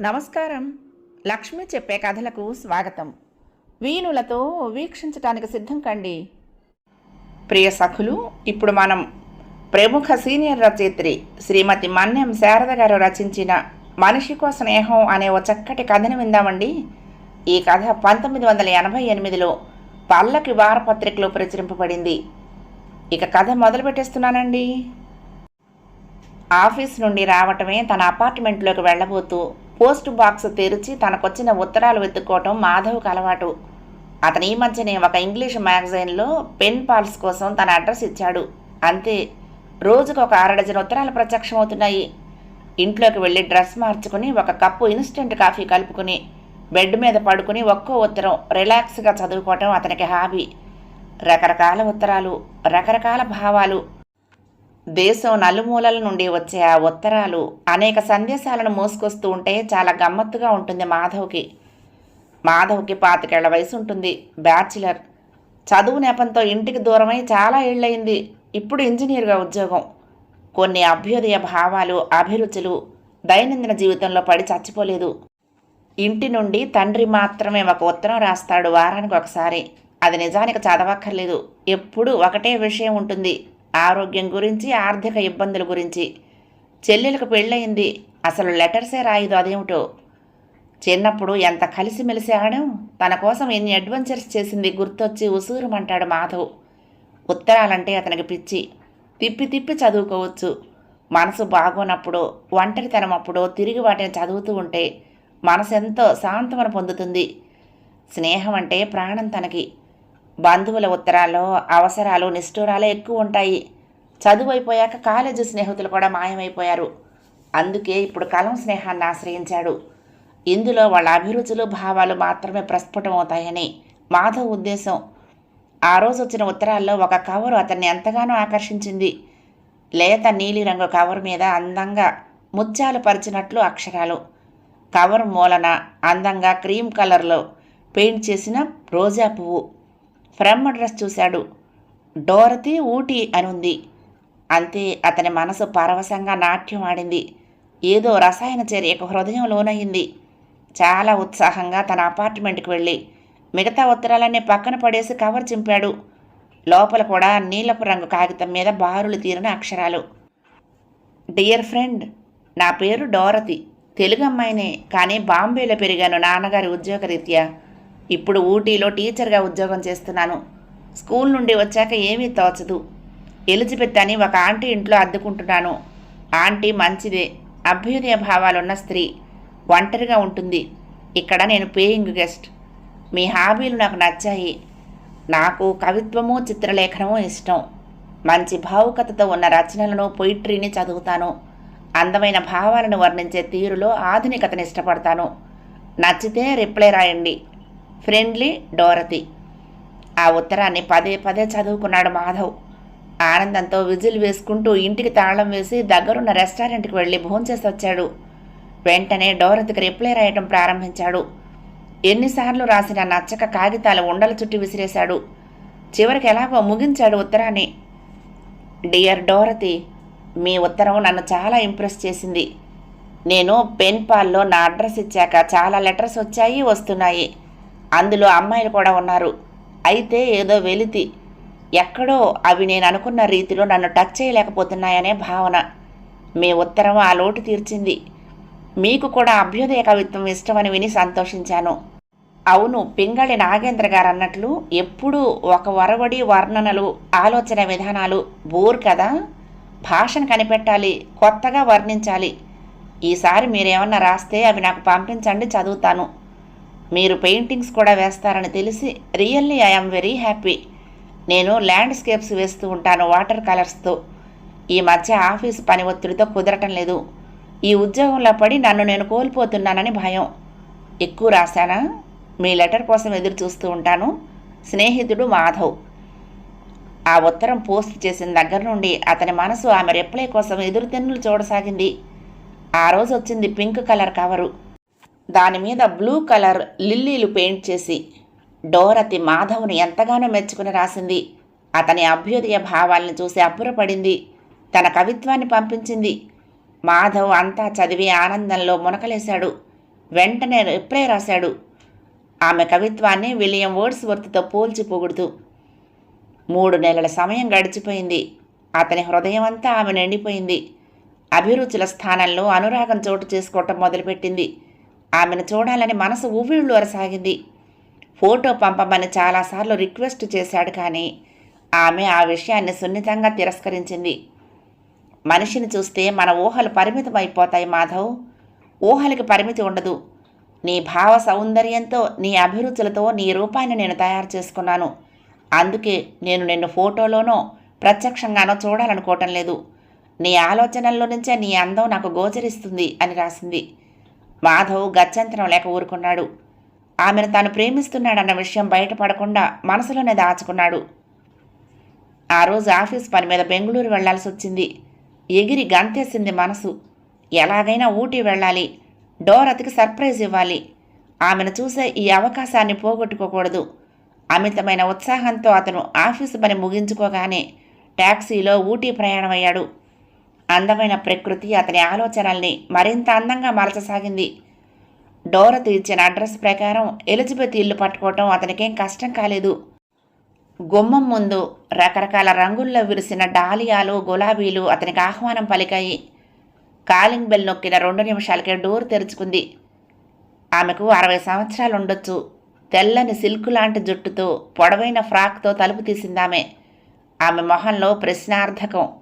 నమస్కారం. లక్ష్మి చెప్పే కథలకు స్వాగతం. వీణులతో వీక్షించటానికి సిద్ధం కండి. ప్రియ సఖులు ఇప్పుడు మనం ప్రముఖ సీనియర్ రచయిత్రి శ్రీమతి మన్యం శారద గారు రచించిన మనిషికో స్నేహం అనే ఓ చక్కటి కథను విందామండి. ఈ కథ పంతొమ్మిది వందల ఎనభై ఎనిమిదిలో పల్లకి వారపత్రికలో ప్రచురింపబడింది. ఇక కథ మొదలు పెట్టేస్తున్నానండి. ఆఫీస్ నుండి రావటమే తన అపార్ట్మెంట్లోకి వెళ్ళబోతూ పోస్ట్ బాక్స్ తెరిచి తనకొచ్చిన ఉత్తరాలు వెతుక్కోవటం మాధవ్కి అలవాటు. అతను ఈ మధ్యనే ఒక ఇంగ్లీష్ మ్యాగజైన్లో పెన్ పాల్స్ కోసం తన అడ్రస్ ఇచ్చాడు. అంతే రోజుకు ఒక అరడజన్ ఉత్తరాలు ప్రత్యక్షమవుతున్నాయి. ఇంట్లోకి వెళ్ళి డ్రెస్ మార్చుకుని ఒక కప్పు ఇన్స్టెంట్ కాఫీ కలుపుకుని బెడ్ మీద పడుకుని ఒక్కో ఉత్తరం రిలాక్స్గా చదువుకోవటం అతనికి హాబీ. రకరకాల ఉత్తరాలు రకరకాల భావాలు. దేశం నలుమూలల నుండి వచ్చే ఆ ఉత్తరాలు అనేక సందేశాలను మోసుకొస్తూ ఉంటే చాలా గమ్మత్తుగా ఉంటుంది మాధవ్కి. మాధవ్కి పాతికేళ్ళ వయసు ఉంటుంది. బ్యాచిలర్. చదువు నెపంతో ఇంటికి దూరమై చాలా ఏళ్ళయింది ఇప్పుడు ఇంజనీర్గా ఉద్యోగం. కొన్ని అభ్యుదయ భావాలు అభిరుచులు దైనందిన జీవితంలో పడి చచ్చిపోలేదు. ఇంటి నుండి తండ్రి మాత్రమే ఒక ఉత్తరం రాస్తాడు వారానికి ఒకసారి. అది నిజానికి చదవక్కర్లేదు. ఎప్పుడూ ఒకటే విషయం ఉంటుంది. ఆరోగ్యం గురించి ఆర్థిక ఇబ్బందుల గురించి. చెల్లెలకు పెళ్ళయింది. అసలు లెటర్సే రాయదు అదేమిటో? చిన్నప్పుడు ఎంత కలిసిమెలిసి ఆడాం? తన కోసం ఎన్ని అడ్వెంచర్స్ చేసింది గుర్తొచ్చి ఉసూరుమంటాడు మాధవ్. ఉత్తరాలంటే అతనికి పిచ్చి. తిప్పి తిప్పి చదువుకోవచ్చు. మనసు బాగోనప్పుడు ఒంటరితనం అప్పుడు తిరిగి వాటిని చదువుతూ ఉంటే మనసు ఎంతో సాంతవన పొందుతుంది. స్నేహం అంటే ప్రాణం తనకి. బంధువుల ఉత్తరాల్లో అవసరాలు నిష్ఠూరాలు ఎక్కువ ఉంటాయి. చదువు అయిపోయాక కాలేజీ స్నేహితులు కూడా మాయమైపోయారు. అందుకే ఇప్పుడు కలం స్నేహాన్ని ఆశ్రయించాడు. ఇందులో వాళ్ళ అభిరుచులు భావాలు మాత్రమే ప్రస్ఫుటమవుతాయని మాధవ్ ఉద్దేశం. ఆ రోజు వచ్చిన ఉత్తరాల్లో ఒక కవరు అతన్ని ఎంతగానో ఆకర్షించింది. లేత నీలిరంగు కవర్ మీద అందంగా ముత్యాలు పరిచినట్లు అక్షరాలు. కవర్ మూలన అందంగా క్రీమ్ కలర్లో పెయింట్ చేసిన రోజా పువ్వు. ఫ్రమ్ అడ్రస్ చూశాడు. డోరతి ఊటీ అని ఉంది అంతే అతని మనసు పరవశంగా నాట్యం ఆడింది. ఏదో రసాయన చర్యకు హృదయం లోనయ్యింది చాలా ఉత్సాహంగా తన అపార్ట్మెంట్కి వెళ్ళి మిగతా ఉత్తరాలన్నీ పక్కన పడేసి కవర్ చింపాడు. లోపల కూడా నీలపు రంగు కాగితం మీద బారులు తీరిన అక్షరాలు. డియర్ ఫ్రెండ్ నా పేరు డోరతి. తెలుగు అమ్మాయినే కానీ బాంబేలో పెరిగాను నాన్నగారి ఉద్యోగరీత్యా. ఇప్పుడు ఊటీలో టీచర్గా ఉద్యోగం చేస్తున్నాను. స్కూల్ నుండి వచ్చాక ఏమీ తోచదు. ఎలిజబెత్ అని ఒక ఆంటీ ఇంట్లో అద్దుకుంటున్నాను. ఆంటీ మంచిదే. అభ్యుదయ భావాలున్న స్త్రీ. ఒంటరిగా ఉంటుంది. ఇక్కడ నేను పేయింగ్ గెస్ట్. మీ హాబీలు నాకు నచ్చాయి. నాకు కవిత్వము చిత్రలేఖనము ఇష్టం. మంచి భావుకతతో ఉన్న రచనలను పొయిట్రీని చదువుతాను. అందమైన భావాలను వర్ణించే తీరులో ఆధునికతను ఇష్టపడతాను. నచ్చితే రిప్లై రాయండి. Friendly Dorothy. ఆ ఉత్తరాన్ని పదే పదే చదువుకున్నాడు మాధవ్. ఆనందంతో విజిల్ వేసుకుంటూ ఇంటికి తాళం వేసి దగ్గరున్న రెస్టారెంట్కి వెళ్ళి భోంచేసి వచ్చాడు వెంటనే డోరతికి రిప్లై రాయటం ప్రారంభించాడు. ఎన్నిసార్లు రాసిన నచ్చక కాగితాలు ఉండలు చుట్టి విసిరేశాడు. చివరికి ఎలాగో ముగించాడు ఉత్తరాన్ని. డియర్ డోరతి మీ ఉత్తరం నన్ను చాలా ఇంప్రెస్ చేసింది. నేను పెన్ పాల్లో నా అడ్రస్ ఇచ్చాక చాలా లెటర్స్ వచ్చాయి వస్తున్నాయి. అందులో అమ్మాయిలు కూడా ఉన్నారు. అయితే ఏదో వెలితి ఎక్కడో అవి నేను అనుకున్న రీతిలో నన్ను టచ్ చేయలేకపోతున్నాయనే భావన. మీ ఉత్తరం ఆ లోటు తీర్చింది. మీకు కూడా అభ్యుదయ కవిత్వం ఇష్టమని విని సంతోషించాను. అవును పింగళి నాగేంద్ర గారు అన్నట్లు ఎప్పుడూ ఒక వరవడి వర్ణనలు ఆలోచన విధానాలు బోర్ కదా? భాషను కనిపెట్టాలి కొత్తగా వర్ణించాలి. ఈసారి మీరేమన్నా రాస్తే అవి నాకు పంపించండి చదువుతాను. మీరు పెయింటింగ్స్ కూడా వేస్తారని తెలిసి రియల్లీ ఐఎమ్ వెరీ హ్యాపీ. నేను ల్యాండ్స్కేప్స్ వేస్తూ ఉంటాను వాటర్ కలర్స్తో. ఈ మధ్య ఆఫీస్ పని ఒత్తిడితో కుదరటం లేదు. ఈ ఉద్యోగంలో పడి నన్ను నేను కోల్పోతున్నానని భయం. ఎక్కువ రాశానా? మీ లెటర్ కోసం ఎదురు చూస్తూ ఉంటాను. స్నేహితుడు మాధవ్. ఆ ఉత్తరం పోస్ట్ చేసిన దగ్గర నుండి అతని మనసు ఆమె రిప్లై కోసం ఎదురు తెన్నులు చూడసాగింది. ఆ రోజు వచ్చింది పింక్ కలర్ కవరు. దాని మీద బ్లూ కలర్ లిల్లీలు పెయింట్ చేసి డోరతి మాధవ్ని ఎంతగానో మెచ్చుకుని రాసింది. అతని అభ్యుదయ భావాల్ని చూసి అబ్బురపడింది. తన కవిత్వాన్ని పంపించింది. మాధవ్ అంతా చదివి ఆనందంలో మునకలేశాడు. వెంటనే రిప్లై రాశాడు. ఆమె కవిత్వాన్ని విలియం వర్డ్స్ వర్త్తో పోల్చి పొగుడుతూ మూడు నెలల సమయం గడిచిపోయింది. అతని హృదయం అంతా ఆమె నిండిపోయింది. అభిరుచుల స్థానంలో అనురాగం చోటు చేసుకోవటం మొదలుపెట్టింది. ఆమెను చూడాలని మనసు ఊవిళ్ళు అరసాగింది ఫోటో పంపమని చాలాసార్లు రిక్వెస్ట్ చేశాడు కానీ ఆమె ఆ విషయాన్ని సున్నితంగా తిరస్కరించింది. మనిషిని చూస్తే మన ఊహలు పరిమితం అయిపోతాయి మాధవ్. ఊహలకి పరిమితి ఉండదు. నీ భావ సౌందర్యంతో నీ అభిరుచులతో నీ రూపాన్ని నేను తయారు చేసుకున్నాను. అందుకే నేను నిన్ను ఫోటోలోనో ప్రత్యక్షంగానో చూడాలనుకోవటం లేదు. నీ ఆలోచనల్లో నుంచే నీ అందం నాకు గోచరిస్తుంది అని రాసింది. మాధవ్ గత్యంతరం లేక ఊరుకున్నాడు. ఆమెను తాను ప్రేమిస్తున్నాడన్న విషయం బయటపడకుండా మనసులోనే దాచుకున్నాడు. ఆ రోజు ఆఫీస్ పని మీద బెంగళూరు వెళ్ళాల్సి వచ్చింది. ఎగిరి గంతేసింది మనసు. ఎలాగైనా ఊటీ వెళ్ళాలి. డోరతికి సర్ప్రైజ్ ఇవ్వాలి. ఆమెను చూసే ఈ అవకాశాన్ని పోగొట్టుకోకూడదు. అమితమైన ఉత్సాహంతో అతను ఆఫీసు పని ముగించుకోగానే ట్యాక్సీలో ఊటీ ప్రయాణమయ్యాడు. అందమైన ప్రకృతి అతని ఆలోచనల్ని మరింత అందంగా మలచసాగింది డోరత్ ఇచ్చిన అడ్రస్ ప్రకారం ఎలిజబెత్ ఇల్లు పట్టుకోవటం అతనికేం కష్టం కాలేదు. గుమ్మం ముందు రకరకాల రంగుల్లో విరిసిన డాలియాలు గులాబీలు అతనికి ఆహ్వానం పలికాయి. కాలింగ్ బెల్ నొక్కిన రెండు నిమిషాలకే డోర్ తెరుచుకుంది. ఆమెకు అరవై సంవత్సరాలు ఉండొచ్చు తెల్లని సిల్క్ లాంటి జుట్టుతో పొడవైన ఫ్రాక్తో తలుపు తీసిందామె. ఆమె మొహంలో ప్రశ్నార్థకం.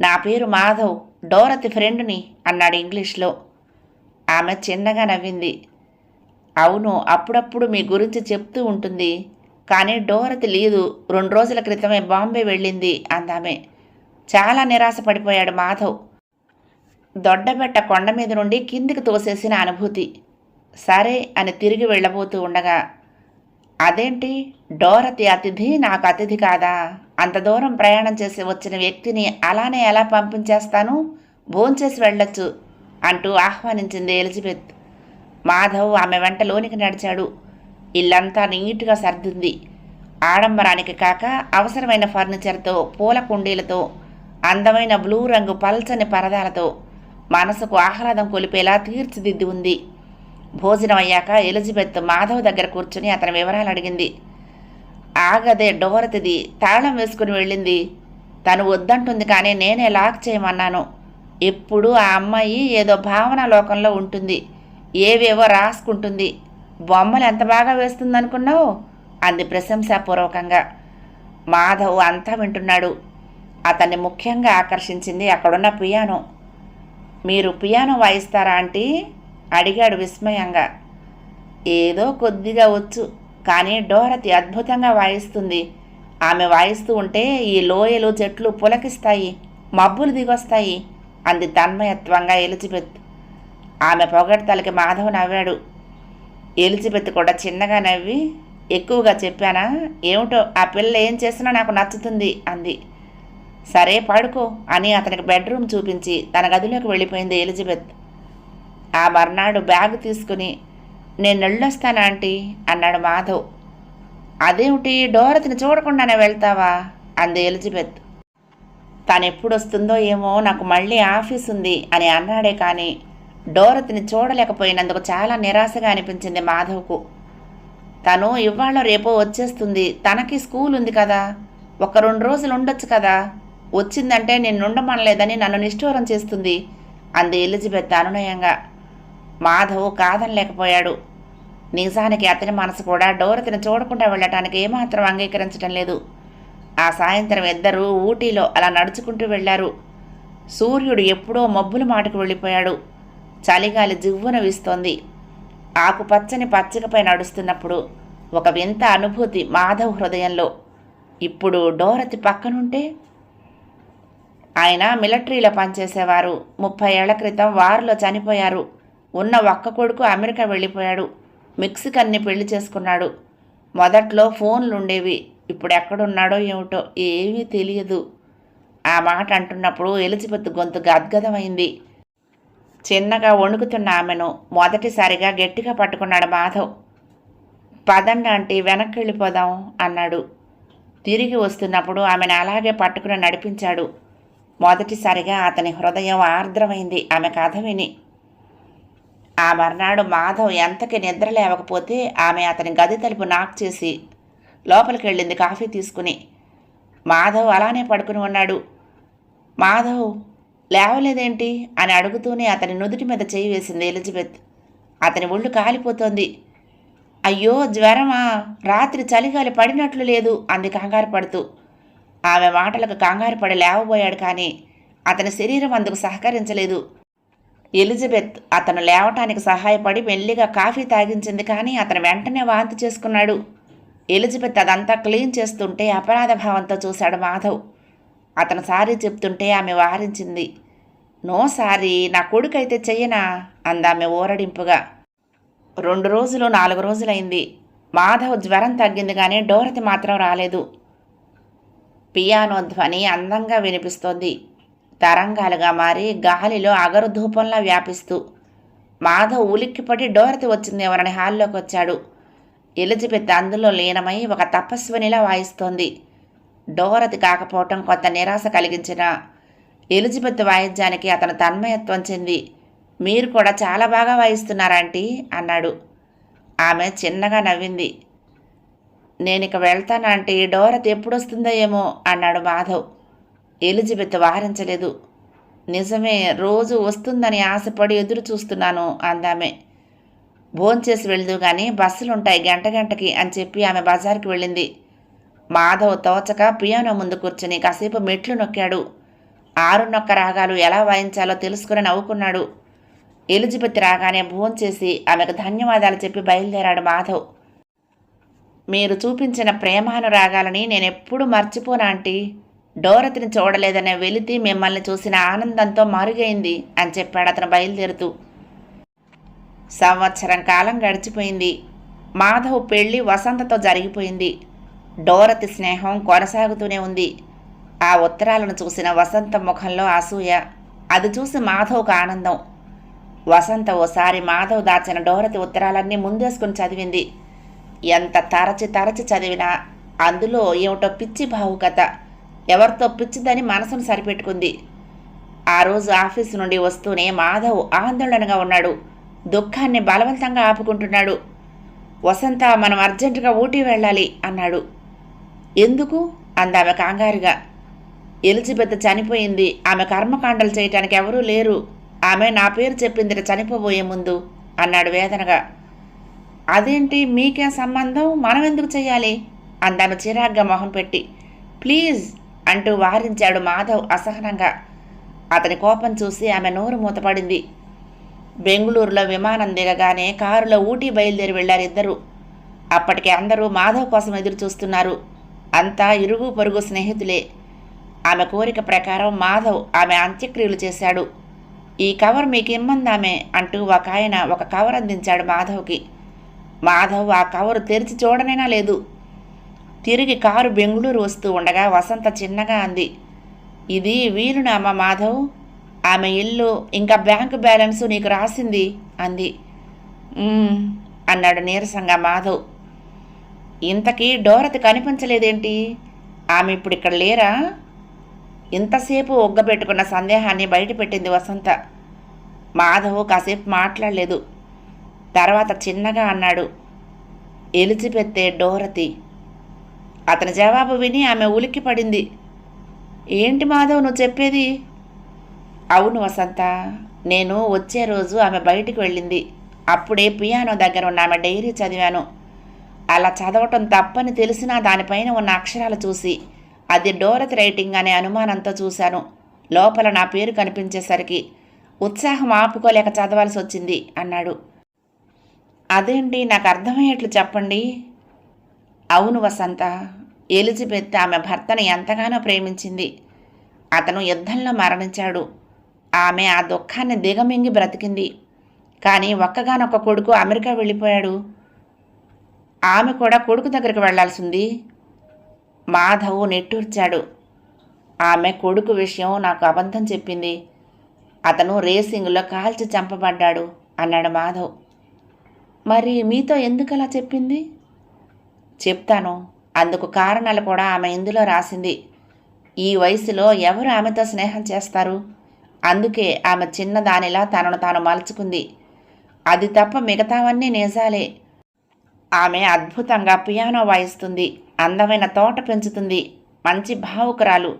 నా పేరు మాధవ్ డోరతి ఫ్రెండ్ని అన్నాడు ఇంగ్లీష్లో. ఆమె చిన్నగా నవ్వింది. అవును అప్పుడప్పుడు మీ గురించి చెప్తూ ఉంటుంది కానీ డోరతి లేదు రెండు రోజుల క్రితమే బాంబే వెళ్ళింది అందామె. చాలా నిరాశపడిపోయాడు మాధవ్. దొడ్డబెట్ట కొండ మీద నుండి కిందికి తోసేసిన అనుభూతి. సరే అని తిరిగి వెళ్ళబోతూ ఉండగా అదేంటి? డోరతి అతిథి నాకు అతిథి కాదా? అంత దూరం ప్రయాణం చేసి వచ్చిన వ్యక్తిని అలానే ఎలా పంపించేస్తాను? భోంచేసి వెళ్ళొచ్చు అంటూ ఆహ్వానించింది ఎలిజబెత్. మాధవ్ ఆమె వెంట లోనికి నడిచాడు. ఇల్లంతా నీట్గా సర్దింది. ఆడంబరానికి కాక అవసరమైన ఫర్నిచర్తో పూల కుండీలతో అందమైన బ్లూ రంగు పల్చని పరదాలతో మనసుకు ఆహ్లాదం కొలిపేలా తీర్చిదిద్ది ఉంది. భోజనం అయ్యాక ఎలిజబెత్ మాధవ్ దగ్గర కూర్చుని అతని వివరాలు అడిగింది. ఆగదే డోరతిది తాళం వేసుకుని వెళ్ళింది. తను వద్దంటుంది కానీ నేనే లాక్ చేయమన్నాను. ఎప్పుడు ఆ అమ్మాయి ఏదో భావన లోకంలో ఉంటుంది. ఏవేవో రాసుకుంటుంది. బొమ్మలు ఎంత బాగా వేస్తుందనుకున్నావు? అంది ప్రశంసాపూర్వకంగా. మాధవ్ అంతా వింటున్నాడు. అతన్ని ముఖ్యంగా ఆకర్షించింది అక్కడున్న పియానో. మీరు పియానో వాయిస్తారా ఆంటీ? అడిగాడు విస్మయంగా. ఏదో కొద్దిగా వచ్చు. కానీ డోరతి అద్భుతంగా వాయిస్తుంది. ఆమె వాయిస్తూ ఉంటే ఈ లోయలు చెట్లు పులకిస్తాయి మబ్బులు దిగొస్తాయి అంది తన్మయత్వంగా ఎలిజబెత్. ఆమె పొగడ్తలకి మాధవ్ నవ్వాడు. ఎలిజబెత్ కూడా చిన్నగా నవ్వి ఎక్కువగా చెప్పానా ఏమిటో ఆ పిల్ల ఏం చేసినా నాకు నచ్చుతుంది అంది. సరే పడుకో అని అతనికి బెడ్రూమ్ చూపించి తన గదిలోకి వెళ్ళిపోయింది ఎలిజబెత్. ఆ మర్నాడు బ్యాగ్ తీసుకుని నేను వెళ్ళొస్తాను ఆంటీ? అన్నాడు మాధవ్. అదేమిటి డోరతిని చూడకుండానే వెళ్తావా? అంది ఎలిజబెత్. తను ఎప్పుడు వస్తుందో ఏమో నాకు మళ్ళీ ఆఫీస్ ఉంది అని అన్నాడే కానీ డోరతిని చూడలేకపోయినందుకు చాలా నిరాశగా అనిపించింది మాధవ్కు. తను ఇవాళ రేపో వచ్చేస్తుంది. తనకి స్కూల్ ఉంది కదా. ఒక రెండు రోజులు ఉండొచ్చు కదా. వచ్చిందంటే నేను ఉండమనలేదని నన్ను నిష్ఠూరం చేస్తుంది అంది ఎలిజబెత్ అనునయంగా. మాధవ్ కాదనలేకపోయాడు. నిజానికి అతని మనసు కూడా డోరతిని చూడకుండా వెళ్ళటానికి ఏమాత్రం అంగీకరించడం లేదు. ఆ సాయంత్రం ఇద్దరూ ఊటీలో అలా నడుచుకుంటూ వెళ్ళారు. సూర్యుడు ఎప్పుడో మబ్బుల మాటకు వెళ్ళిపోయాడు. చలిగాలి జివ్వున వీస్తోంది. ఆకుపచ్చని పచ్చికపై నడుస్తున్నప్పుడు ఒక వింత అనుభూతి మాధవ్ హృదయంలో. ఇప్పుడు డోరతి పక్కనుంటే ఆయన మిలిటరీలో పనిచేసేవారు. ముప్పై ఏళ్ళ క్రితం వారిలో చనిపోయారు. ఉన్న ఒక్క కొడుకు అమెరికా వెళ్ళిపోయాడు. మెక్సికన్ని పెళ్ళి చేసుకున్నాడు. మొదట్లో ఫోన్లు ఉండేవి ఇప్పుడు ఎక్కడున్నాడో ఏమిటో ఏమీ తెలియదు. ఆ మాట అంటున్నప్పుడు ఎలిజబెత్ గొంతు గద్గదమైంది. చిన్నగా వణుకుతున్న ఆమెను మొదటిసారిగా గట్టిగా పట్టుకున్నాడు మాధవ్. పదండి ఆంటీ వెనక్కి వెళ్ళిపోదాం అన్నాడు. తిరిగి వస్తున్నప్పుడు ఆమెను అలాగే పట్టుకుని నడిపించాడు. మొదటిసారిగా అతని హృదయం ఆర్ద్రమైంది. ఆమె కథ విని ఆ మర్నాడు మాధవ్ ఎంతకి నిద్ర లేవకపోతే ఆమె అతని గది తలుపు నాక్ చేసి లోపలికి వెళ్ళింది కాఫీ తీసుకుని. మాధవ్ అలానే పడుకుని ఉన్నాడు. మాధవ్ లేవలేదేంటి? అని అడుగుతూనే అతని నుదుటి మీద చేయి వేసింది ఎలిజబెత్. అతని ఒళ్ళు కాలిపోతోంది. అయ్యో జ్వరమా? రాత్రి చలిగాలి పడినట్లు లేదు అంది కంగారు పడుతూ. ఆమె మాటలకు కంగారు పడి లేవబోయాడు కానీ అతని శరీరం అందుకు సహకరించలేదు. ఎలిజబెత్ అతను లేవటానికి సహాయపడి మెల్లిగా కాఫీ తాగించింది కానీ అతను వెంటనే వాంతి చేసుకున్నాడు. ఎలిజబెత్ అదంతా క్లీన్ చేస్తుంటే అపరాధ భావంతో చూశాడు మాధవ్. అతను సారీ చెప్తుంటే ఆమె వారించింది. నో సారీ నా కొడుకైతే చెయ్యనా? అందామె ఊరడింపుగా. రెండు రోజులు నాలుగు రోజులైంది. మాధవ్ జ్వరం తగ్గింది కానీ డోరతి మాత్రం రాలేదు. పియానో ధ్వని అందంగా వినిపిస్తోంది. తరంగాలుగా మారి గాలిలో అగరుధూపంలా వ్యాపిస్తూ మాధవ్ ఉలిక్కిపడి డోరతి వచ్చిందేమోనని హాల్లోకి వచ్చాడు. ఎలిజబెత్ అందులో లీనమై ఒక తపస్వినిలా వాయిస్తోంది. డోరతి కాకపోవటం కొంత నిరాశ కలిగించిన ఎలిజబెత్ వాయిద్యానికి అతను తన్మయత్వం చెంది మీరు కూడా చాలా బాగా వాయిస్తున్నారంటీ అన్నాడు. ఆమె చిన్నగా నవ్వింది. నేనిక వెళ్తానంటే డోరతి ఎప్పుడొస్తుందో ఏమో అన్నాడు మాధవ్. ఎలిజబెత్ వారించలేదు. నిజమే రోజు వస్తుందని ఆశపడి ఎదురు చూస్తున్నాను అందామె. భోంచేసి వెళ్దు కానీ బస్సులుంటాయి గంట గంటకి అని చెప్పి ఆమె బజార్కి వెళ్ళింది. మాధవ్ తోచక పియానో ముందు కూర్చుని కాసేపు మెట్లు నొక్కాడు. ఆరు నొక్క రాగాలు ఎలా వాయించాలో తెలుసుకుని నవ్వుకున్నాడు. ఎలిజబెత్ రాగానే భోంచేసి ఆమెకు ధన్యవాదాలు చెప్పి బయలుదేరాడు మాధవ్. మీరు చూపించిన ప్రేమానురాగాలని నేనెప్పుడు మర్చిపోనా ఆంటీ? డోరతిని చూడలేదనే వెలితి మిమ్మల్ని చూసిన ఆనందంతో మరుగైంది అని చెప్పాడు అతను బయలుదేరుతూ. సంవత్సరం కాలం గడిచిపోయింది. మాధవ్ పెళ్ళి వసంతతో జరిగిపోయింది. డోరతి స్నేహం కొనసాగుతూనే ఉంది. ఆ ఉత్తరాలను చూసిన వసంత ముఖంలో అసూయ. అది చూసి మాధవ్కు ఆనందం. వసంత ఓసారి మాధవ్ దాచిన డోరతి ఉత్తరాలన్నీ ముందేసుకుని చదివింది. ఎంత తరచి తరచి చదివినా అందులో ఏమిటో పిచ్చి భావుకత ఎవరితో పిచ్చిదని మనసును సరిపెట్టుకుంది. ఆ రోజు ఆఫీసు నుండి వస్తూనే మాధవ్ ఆందోళనగా ఉన్నాడు. దుఃఖాన్ని బలవంతంగా ఆపుకుంటున్నాడు. వసంత మనం అర్జెంటుగా ఊటీ వెళ్ళాలి అన్నాడు. ఎందుకు? అందామె కంగారుగా. ఎలిజబెత్ చనిపోయింది. ఆమె కర్మకాండలు చేయటానికి ఎవరూ లేరు. ఆమె నా పేరు చెప్పింది చనిపోబోయే ముందు అన్నాడు వేదనగా. అదేంటి? మీకే సంబంధం? మనం ఎందుకు చేయాలి? అందామె చిరాగ్గా మొహం పెట్టి. ప్లీజ్ అంటూ వారించాడు మాధవ్ అసహనంగా. అతని కోపం చూసి ఆమె నోరు మూతపడింది. బెంగుళూరులో విమానం దిగగానే కారులో ఊటీ బయలుదేరి వెళ్ళారిద్దరూ అప్పటికే అప్పటికి అందరూ మాధవ్ కోసం ఎదురు చూస్తున్నారు అంతా ఇరుగు పొరుగు స్నేహితులే. ఆమె కోరిక ప్రకారం మాధవ్ ఆమె అంత్యక్రియలు చేశాడు. ఈ కవర్ మీకు ఇమ్మందామే అంటూ ఒక ఆయన ఒక కవర్ అందించాడు మాధవ్కి. మాధవ్ ఆ కవరు తెరిచి చూడనైనా లేదు. తిరిగి కారు బెంగుళూరు వస్తూ ఉండగా వసంత చిన్నగా అంది ఇది వీలునామా మాధవ్? ఆమె ఇల్లు ఇంకా బ్యాంకు బ్యాలెన్స్ నీకు రాసింది? అంది. అన్నాడు నీరసంగా మాధవ్. ఇంతకీ డోరతి కనిపించలేదేంటి? ఆమె ఇప్పుడు ఇక్కడ లేరా? ఇంతసేపు ఒగ్గబెట్టుకున్న సందేహాన్ని బయటపెట్టింది వసంత. మాధవ్ కాసేపు మాట్లాడలేదు. తర్వాత చిన్నగా అన్నాడు ఎలిచిపెత్తే డోరతి అతని జవాబు విని ఆమె ఉలిక్కి పడింది. ఏంటి మాధవ్ నువ్వు చెప్పేది? అవును వసంత నేను వచ్చే రోజు ఆమె బయటికి వెళ్ళింది. అప్పుడే పియానో దగ్గర ఉన్న ఆమె డైరీ చదివాను. అలా చదవటం తప్పని తెలిసినా దానిపైన ఉన్న అక్షరాలు చూసి అది డోరత్ రైటింగ్ అనే అనుమానంతో చూశాను. లోపల నా పేరు కనిపించేసరికి ఉత్సాహం ఆపుకోలేక చదవాల్సి వచ్చింది అన్నాడు. అదేంటి నాకు అర్థమయ్యేట్లు చెప్పండి. అవును వసంత. ఎలిజబెత్ ఆమె భర్తను ఎంతగానో ప్రేమించింది. అతను యుద్ధంలో మరణించాడు. ఆమె ఆ దుఃఖాన్ని దిగమింగి బ్రతికింది. కానీ ఒక్కగానొక్క కొడుకు అమెరికా వెళ్ళిపోయాడు. ఆమె కూడా కొడుకు దగ్గరికి వెళ్ళాల్సింది. మాధవ్ నెట్టూర్చాడు. ఆమె కొడుకు విషయం నాకు అబద్ధం చెప్పింది. అతను రేసింగ్లో కాల్చి చంపబడ్డాడు అన్నాడు మాధవ్. మరి మీతో ఎందుకలా చెప్పింది? చెప్తాను. అందుకు కారణాలు కూడా ఆమె ఇందులో రాసింది. ఈ వయసులో ఎవరు ఆమెతో స్నేహం చేస్తారు? అందుకే ఆమె చిన్నదానిలా తనను తాను మలుచుకుంది. అది తప్ప మిగతావన్నీ నిజాలే. ఆమె అద్భుతంగా పియానో వాయిస్తుంది. అందమైన తోట పెంచుతుంది. మంచి భావుకురాలు.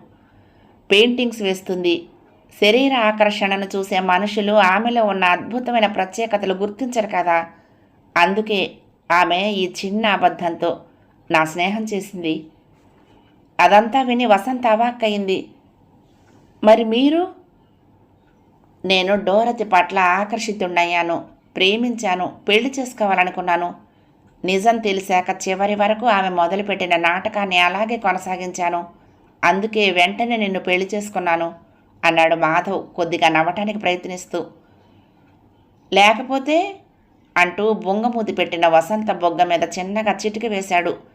పెయింటింగ్స్ వేస్తుంది. శరీర ఆకర్షణను చూసే మనుషులు ఆమెలో ఉన్న అద్భుతమైన ప్రత్యేకతలు గుర్తించరు కదా? అందుకే ఆమె ఈ చిన్న అబద్ధంతో నా స్నేహం చేసింది. అదంతా విని వసంత అవాక్కయింది. మరి మీరు? నేను డోరతి పట్ల ఆకర్షితుడయ్యాను ప్రేమించాను పెళ్ళి చేసుకోవాలనుకున్నాను. నిజం తెలిసాక చివరి వరకు ఆమె మొదలుపెట్టిన నాటకాన్ని అలాగే కొనసాగించాను. అందుకే వెంటనే నిన్ను పెళ్ళి చేసుకున్నాను అన్నాడు మాధవ్ కొద్దిగా నవ్వటానికి ప్రయత్నిస్తూ. లేకపోతే? అంటూ బొంగమూతి పెట్టిన వసంత బొగ్గ మీద చిన్నగా చిటిక వేశాడు.